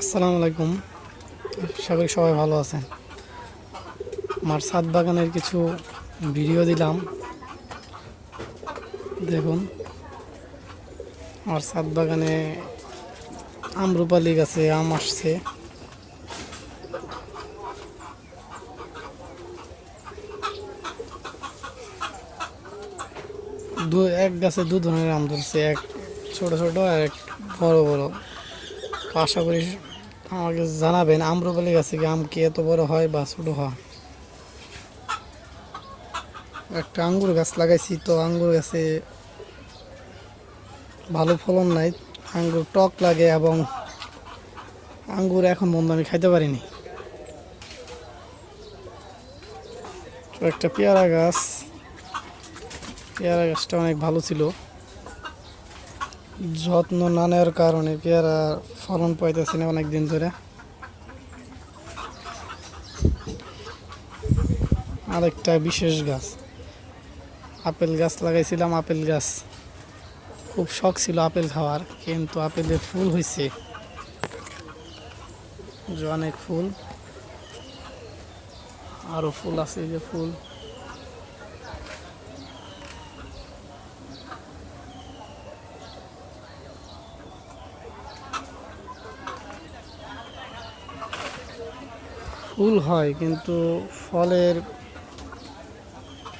আসসালামু আলাইকুম। আশা করি সবাই ভালো আছেন। আমার ছাদ বাগানের কিছু ভিডিও দিলাম। দেখুন, আমার ছাদ বাগানে আমরুপালি গাছে আম আসছে। দু, এক গাছে দু ধরনের আম ধরছে, এক ছোট ছোট আর এক বড় বড়। আশা করি আমাকে জানাবেন আম্রপালি গাছে কি, আম কি এত বড় হয় বা ছোট হয়? একটা আঙ্গুর গাছ লাগাইছি তো আঙ্গুর গাছে ভালো ফলন নাই, আঙ্গুর টক লাগে এবং আঙ্গুর এখন মন্দ আমি খাইতে পারিনি। একটা পেয়ারা গাছ, পেয়ারা গাছটা অনেক ভালো ছিল। যত্ন না নেওয়ার কারণে পেয়ারা ফলন পাইতেছি না অনেক দিন ধরে। আরেকটা বিশেষ গাছ। আপেল গাছ লাগাইছিলাম, আপেল গাছ। খুব শখ ছিল আপেল খাওয়ার, কিন্তু আপেলের ফুল হয়েছে অনেক ফুল। আরও ফুল আছে যে ফুল। ফুল হয়, কিন্তু ফলের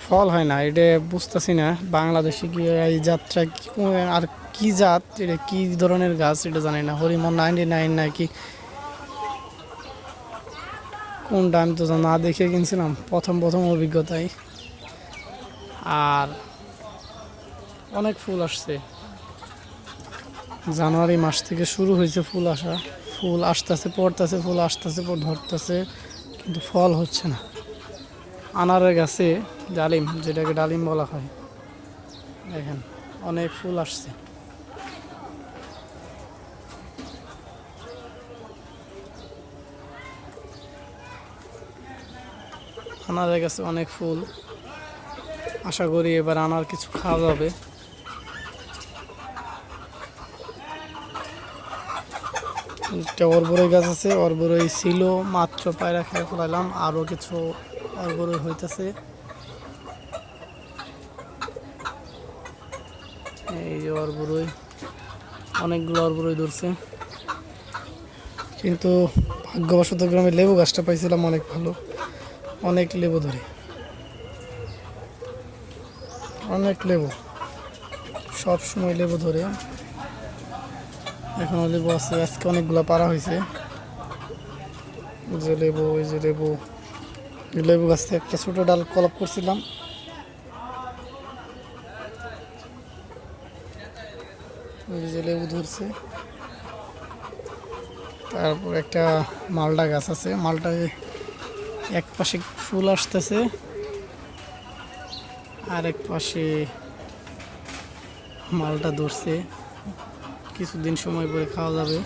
ফল হয় না, এটা বুঝতেছি না। বাংলাদেশে কি এই জাতটা আর কি জাত, এটা কি ধরনের গাছ এটা জানি না। হরিমন নাইনটি নাইন নাকি? কোনটা আমি তো না, দেখে কিনছিলাম, প্রথম প্রথম অভিজ্ঞতায় আর অনেক ফুল আসছে। জানুয়ারি মাস থেকে শুরু হয়েছে ফুল আসা। ফুল আসতেছে, পড়তেছে, ফুল আসতেছে ধরতেছে। কিন্তু ফল হচ্ছে না। আনারের গাছে ডালিম, যেটাকে ডালিম বলা হয়, দেখেন, অনেক ফুল আসছে। আনারের গাছে অনেক ফুল। আশা করি এবার আনার কিছু খাওয়া যাবে। একটা অরবরই গাছ আছে, অরবরই ছিল, মাত্র পায়রা খেয়ে ফেলাইলাম আরও কিছু অরবরই হইতেছে। এই যে অরবরই, অনেকগুলো অরবরই ধরছে। কিন্তু ভাগ্যবশত গ্রামে লেবু গাছটা পাইছিলাম, অনেক ভালো, অনেক লেবু ধরে। অনেক লেবু সব সময় লেবু ধরে। এখনও লেবু আছে, আজকে অনেকগুলো পারা হয়েছে। যে লেবু ওই যে লেবু। লেবু গাছ থেকে একটা ছোটো ডাল কলপ করছিলাম। ওই যে লেবু ধরছে। তারপর একটা মালটা গাছ আছে। মালটায় এক পাশে ফুল আসতেছে আর এক পাশে মালটা ধরছে। কিছুদিন সময় পরে খাওয়া যাবে।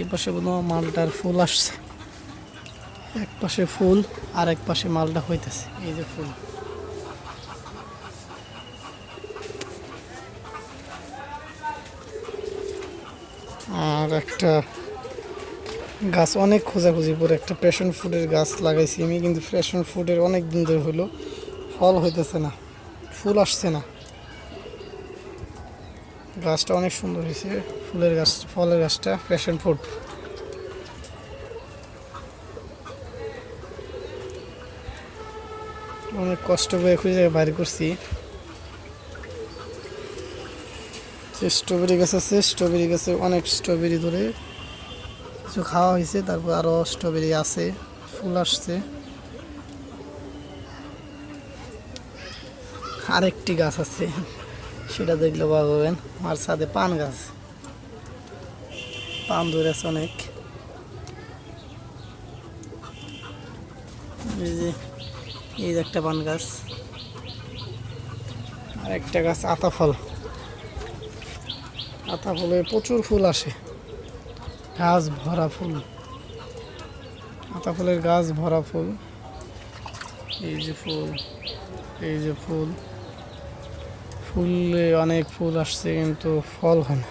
এই পাশে কোনো মালটার ফুল আসছে। এক পাশে ফুল, আর এক পাশে মালটা হইতেছে। এই যে ফুল। আর একটা গাছ, অনেক খোঁজাখুঁজি পরে একটা প্যাশন ফুডের গাছ লাগাইছি আমি, কিন্তু প্যাশন ফুডের অনেক দিন ধরে হলো ফল হইতেছে না। ফুল আসছে না। গাছটা অনেক সুন্দর হয়েছে। ফুলের গাছ, ফলের গাছটা প্যাশন ফুড অনেক কষ্ট করে খুঁজে বাইর করছি। স্ট্রবেরি গাছ আছে স্ট্রবেরি গাছে অনেক স্ট্রবেরি ধরে কিছু খাওয়া হয়েছে, তারপর আরও স্ট্রবেরি আছে, ফুল আসছে। আরেকটি গাছ আছে। সেটা দেখলে পাবেন আর সাথে পান গাছ। পান ধরে আছে অনেক। এই যে, এই একটা পান গাছ। আর একটা গাছ আতা ফল। আতা ফলে প্রচুর ফুল আসে। গাছ ভরা ফুল। আতা ফুলের গাছ ভরা ফুল। এই যে ফুল, এই যে ফুল। ফুলে অনেক ফুল আসছে কিন্তু ফল হয় না।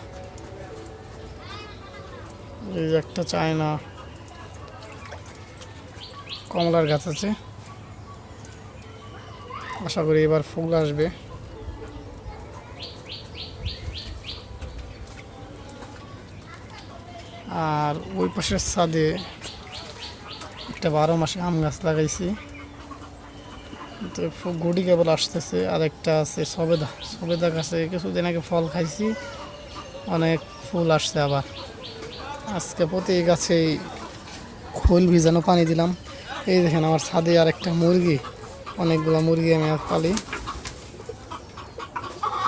এই যে একটা চায়না কমলার গাছ আছে। আশা করি এবার ফুল আসবে। আর ওই পাশের ছাদে একটা বারো মাসে আম গাছ লাগাইছি। গুটি কেবল আসতেছে আর একটা আছে সবেদা। সবেদা গাছে কিছুদিন আগে ফল খাইছি, অনেক ফুল আসছে আবার। আজকে প্রতি গাছেই খোল ভিজানো পানি দিলাম। এই দেখেন আমার ছাদে আর একটা মুরগি, অনেকগুলো মুরগি আমি আর পালি।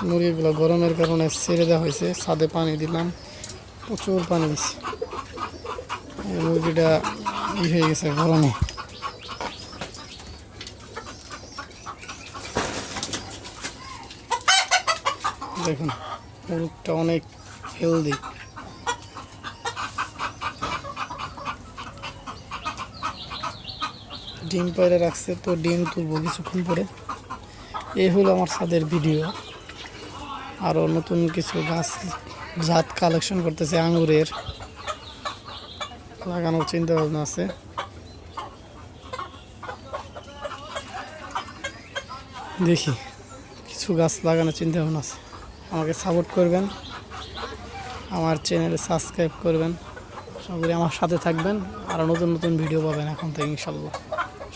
মুরগিগুলো গরমের কারণে ছেড়ে দেওয়া হয়েছে, ছাদে পানি দিলাম, প্রচুর পানি দিছি। মুরগিটা ই হয়ে গেছে গরমে। দেখুন, মুরগটা অনেক হেলদি ডিম পাইরে রাখছে, তো ডিম তুলবো কিছুক্ষণ পরে। এই হলো আমার ছাদের ভিডিও আরও নতুন কিছু গাছ, জাত কালেকশন করতেছে আঙুরের লাগানোর চিন্তা ভাবনা আছে। দেখি, কিছু গাছ লাগানোর চিন্তা ভাবনা আছে। আমাকে সাপোর্ট করবেন, আমার চ্যানেলে সাবস্ক্রাইব করবেন। সবাই আমার সাথে থাকবেন। আরও নতুন নতুন ভিডিও পাবেন এখন থেকে ইনশাল্লাহ।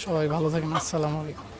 সবাই ভালো থাকেন। আসসালামু আলাইকুম।